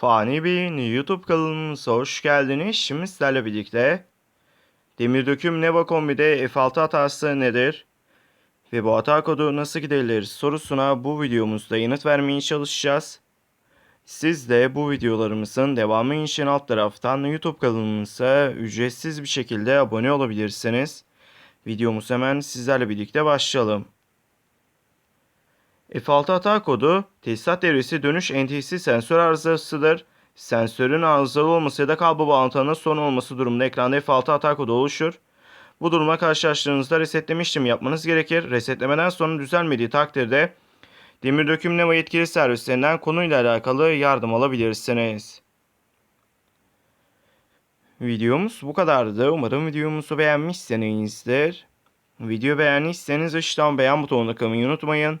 Fani Bey'in YouTube kanalımıza hoş geldiniz. Şimdi sizlerle birlikte Demir Döküm Neva Kombi'de F6 hatası nedir? Ve bu hata kodu nasıl giderilir sorusuna bu videomuzda yanıt vermeye çalışacağız. Siz de bu videolarımızın devamı için alt taraftan YouTube kanalımıza ücretsiz bir şekilde abone olabilirsiniz. Videomuz hemen sizlerle birlikte başlayalım. F6 hata kodu tesisat devresi dönüş NTC sensör arızasıdır. Sensörün arızalı olması ya da kablo bağlantılarının sorun olması durumunda ekranda F6 hata kodu oluşur. Bu duruma karşılaştığınızda resetleme işlemi yapmanız gerekir. Resetlemeden sonra düzelmediği takdirde demir dökümleme yetkili servislerinden konuyla alakalı yardım alabilirsiniz. Videomuz bu kadardı. Umarım videomuzu beğenmişsinizdir. Video beğendiyseniz aşağıdan beğen butonuna kılmayı unutmayın.